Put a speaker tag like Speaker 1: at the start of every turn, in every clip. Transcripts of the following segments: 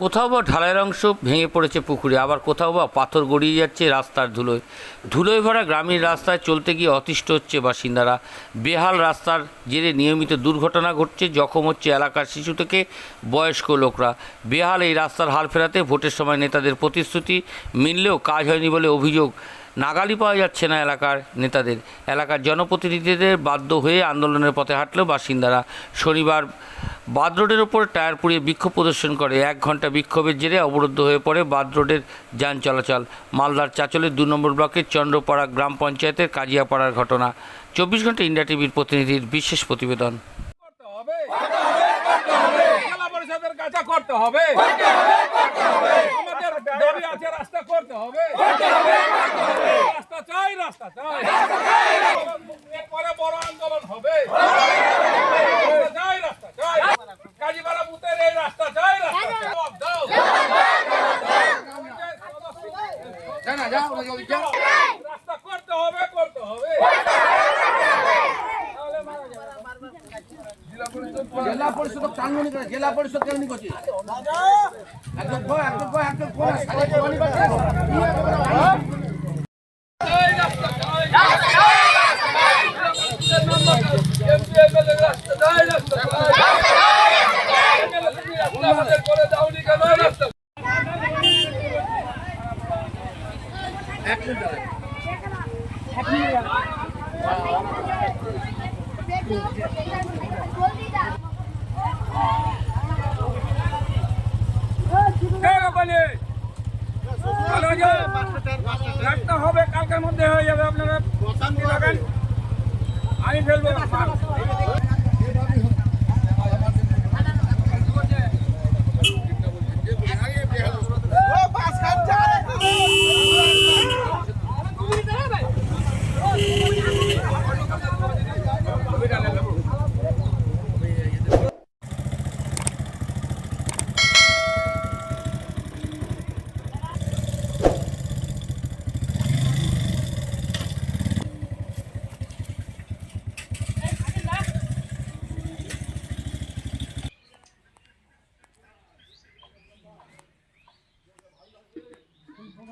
Speaker 1: কোথাও বা ঢালাইয়ের অংশ ভেঙে পড়েছে পুকুরে, আবার কোথাও বা পাথর গড়িয়ে যাচ্ছে রাস্তার ধুলোয়। ধুলোয় ভরা গ্রামীণ রাস্তায় চলতে গিয়ে অতিষ্ঠ হচ্ছে বাসিন্দারা। বেহাল রাস্তার জেরে নিয়মিত দুর্ঘটনা ঘটছে, জখম হচ্ছে এলাকার শিশু থেকে বয়স্ক লোকরা। বেহাল এই রাস্তার হাল ফেরাতে ভোটের সময় নেতাদের প্রতিশ্রুতি মিললেও কাজ হয়নি বলে অভিযোগ। নাগালি পাওয়া যাচ্ছে না এলাকার নেতাদের। এলাকার জনপ্রতিনিধিদের বাধ্য হয়ে আন্দোলনের পথে হাঁটলেও বাসিন্দারা। শনিবার বাদ রোডের ওপর টায়ার পুড়িয়ে বিক্ষোভ প্রদর্শন করে। এক ঘণ্টা বিক্ষোভের জেরে অবরুদ্ধ হয়ে পড়ে বাদ রোডের যান চলাচল। মালদার চাচলের দু নম্বর ব্লকের চন্দ্রপাড়া গ্রাম পঞ্চায়েতের কাজিয়াপাড়ার ঘটনা। চব্বিশ ঘণ্টা ইন্ডিয়া টিভির প্রতিনিধির বিশেষ প্রতিবেদন।
Speaker 2: রাস্তা চাই রাস্তা চাই এরপরে বড় আন্দোলন হবে রাস্তা চাই রাস্তা চাই কাজীপাড়া বুথের এই রাস্তা চাই রাস্তা চাই। জবাব দাও রাস্তা করতে হবে করতে হবে
Speaker 3: জেলা পরিষদ টানমনি করে জেলা পরিষদ কেমনি করছে একজন কয় একজন কয় একজন কয় সাড়ে কোরবানি করছে
Speaker 2: চাই রাস্তা চাই এমপি এমএলএ রাস্তা চাই রাস্তা চাই এমএলএ তুমি রাস্তা আমাদের করে দাওনি কেন রাস্তা ঠিক আছে ভালো হয়ে যাবে রাস্তা হবে মধ্যে হয়ে যাবে আপনারা। আমি ফেলব।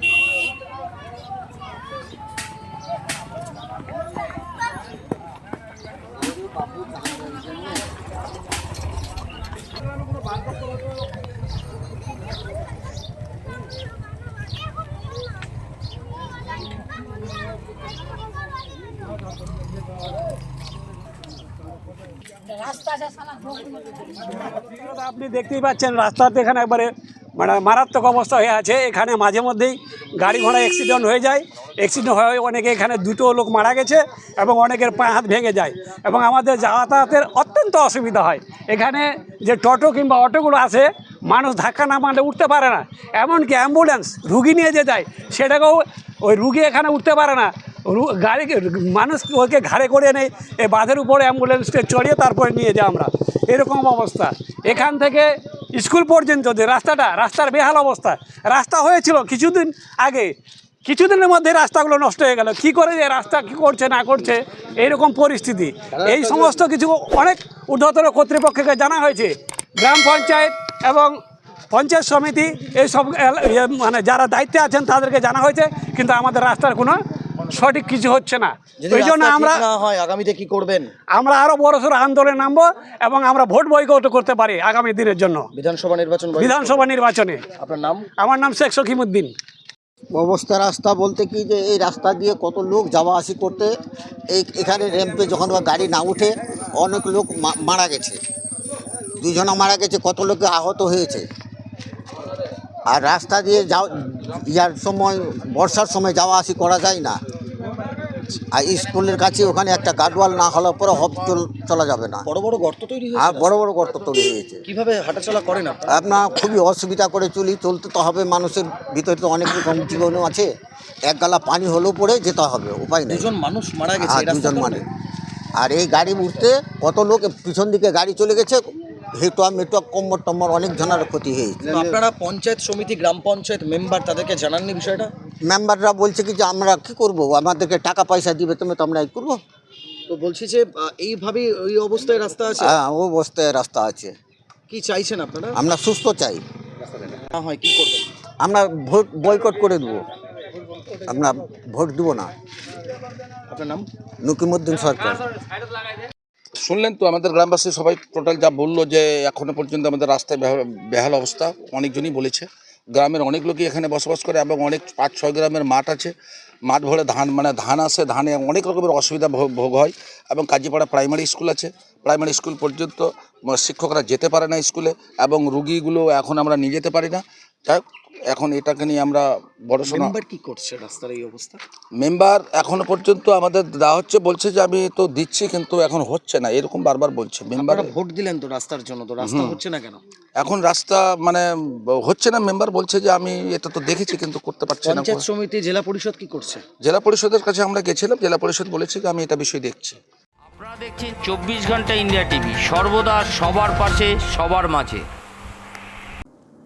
Speaker 3: Yeah.
Speaker 4: আপনি দেখতেই পাচ্ছেন রাস্তাতে এখানে একবারে মানে মারাত্মক অবস্থা হয়ে আছে। এখানে মাঝে মধ্যেই গাড়ি ঘোড়া অ্যাক্সিডেন্ট হয়ে যায়। অ্যাক্সিডেন্ট হয়ে অনেকে এখানে দুটো লোক মারা গেছে এবং অনেকের পা হাত ভেঙে যায় এবং আমাদের যাতায়াতের অত্যন্ত অসুবিধা হয়। এখানে যে টোটো কিংবা অটোগুলো আছে, মানুষ ধাক্কা না মারলে উঠতে পারে না। এমনকি অ্যাম্বুলেন্স রুগী নিয়ে যে যায়, সেটাকেও ওই রুগী এখানে উঠতে পারে না। গাড়ি মানুষ ওকে ঘাড়ে করে নেই এই বাঁধের উপরে অ্যাম্বুলেন্সকে চড়িয়ে তারপরে নিয়ে যাই আমরা। এরকম অবস্থা। এখান থেকে স্কুল পর্যন্ত যে রাস্তাটা রাস্তার বেহাল অবস্থা। রাস্তা হয়েছিল কিছুদিন আগে। কিছুদিনের মধ্যে রাস্তাগুলো নষ্ট হয়ে গেল। কি করে যে রাস্তা কি করছে না করছে এইরকম পরিস্থিতি। এই সমস্ত কিছু অনেক ঊর্ধ্বতর কর্তৃপক্ষকে জানা হয়েছে। গ্রাম পঞ্চায়েত এবং পঞ্চায়েত সমিতি এই সব ইয়ে মানে যারা দায়িত্বে আছেন তাদেরকে জানা হয়েছে। কিন্তু আমাদের রাস্তার কোনো সঠিক কিছু হচ্ছে না। ওই জন্য আমরা
Speaker 5: হয় আগামীতে কি করবেন?
Speaker 4: আমরা আরও বড়সড় আন্দোলনে নামবো এবং আমরা ভোট বৈকট করতে পারি আগামী দিনের জন্য।
Speaker 5: বিধানসভা নির্বাচন
Speaker 4: বিধানসভা নির্বাচনে।
Speaker 5: আপনার নাম?
Speaker 4: আমার নাম শেখ সকিমুদ্দিন
Speaker 6: অবস্থা রাস্তা বলতে কি যে এই রাস্তা দিয়ে কত লোক যাওয়া আসি করতে এই এখানে র্যাম্পে যখন গাড়ি না উঠে অনেক লোক মা- মারা গেছে। দুজনা মারা গেছে কত লোক আহত হয়েছে। আর রাস্তা দিয়ে যাও ইয়ার সময় বর্ষার সময় যাওয়া আসি করা যায় না। আর স্কুলের কাছে ওখানে একটা গার্ডওয়াল না হওয়ার পরে হব চল- যাবে না।
Speaker 5: বড় বড় গর্ত তৈরি হয়েছে?
Speaker 6: বড় বড় গর্ত তৈরি হয়েছে।
Speaker 5: কীভাবে হাঁটাচলা করেন আপনারা?
Speaker 6: আপনার খুবই অসুবিধা করে চলি চলতে তো হবে মানুষের ভিতরে তো অনেক রকম জীবনও আছে। এক গালা পানি হলেও পরে যেতে হবে উপায় নেই।
Speaker 5: দুজন মানুষ মারা গেছে
Speaker 6: দুজন মানে আর এই গাড়ি উঠতে কত লোক পিছন দিকে গাড়ি চলে গেছে হেটুয়া মেটুয়া কম্বর টম্বর অনেক জনের ক্ষতি হয়েছে।
Speaker 5: আপনারা পঞ্চায়েত সমিতি গ্রাম পঞ্চায়েত মেম্বার তাদেরকে জানাননি বিষয়টা?
Speaker 6: মেম্বাররা বলছে কি যে আমরা কি করব? আমাদেরকে টাকা পয়সা দিবে তুমি তো আমরা এই করব।
Speaker 5: তো বলছি যে আহ, এইভাবে ওই অবস্থায় রাস্তা আছে?
Speaker 6: হ্যাঁ ও অবস্থায় রাস্তা আছে।
Speaker 5: কি চাইছেন আপনারা?
Speaker 6: আমরা সুস্থ চাই।
Speaker 5: না হয় কি করবেন?
Speaker 6: আমরা ভোট বয়কট করে দেবো। আমরা ভোট দেবো না।
Speaker 5: আপনার নাম?
Speaker 6: নকিমুদ্দিন সরকার।
Speaker 7: শুনলেন তো আমাদের গ্রামবাসী সবাই টোটাল যা বলল যে এখনও পর্যন্ত আমাদের রাস্তায় বেহাল অবস্থা। অনেকজনই বলেছে। গ্রামের অনেক লোকই এখানে বসবাস করে, এবং অনেক পাঁচ ছয় গ্রামের মাঠ আছে। মাঠ ভরে ধান মানে ধান আসে, ধানে অনেক রকমের অসুবিধা ভোগ হয়। এবং কাজীপাড়া প্রাইমারি স্কুল আছে। প্রাইমারি স্কুল পর্যন্ত শিক্ষকরা যেতে পারে না স্কুলে, এবং রুগীগুলো এখন আমরা নিয়ে যেতে পারি না। যাই এখন এটাকে নিয়ে আমরা বড়
Speaker 5: মেম্বার কি করছে রাস্তার এই অবস্থা?
Speaker 7: মেম্বার এখনও পর্যন্ত আমাদের দেওয়া হচ্ছে বলছে যে আমি তো দিচ্ছি কিন্তু এখন হচ্ছে না এরকম বারবার বলছে। মেম্বার
Speaker 5: ভোট দিলেন তো রাস্তার জন্য তো রাস্তা হচ্ছে না কেন?
Speaker 7: এখন রাস্তা মানে হচ্ছে না মেম্বার বলছে যে আমি এটা তো দেখেছি কিন্তু করতে পারছি না।
Speaker 5: পঞ্চায়েত সমিতি জেলা পরিষদ কি করছে?
Speaker 7: জেলা পরিষদের কাছে আমরা গেছিলাম জেলা পরিষদ বলেছে যে আমি এটা বিষয় দেখছি।
Speaker 1: আপনারা দেখছেন চব্বিশ ঘণ্টা ইন্ডিয়া টিভি সর্বদা সবার পাশে সবার মাঝে।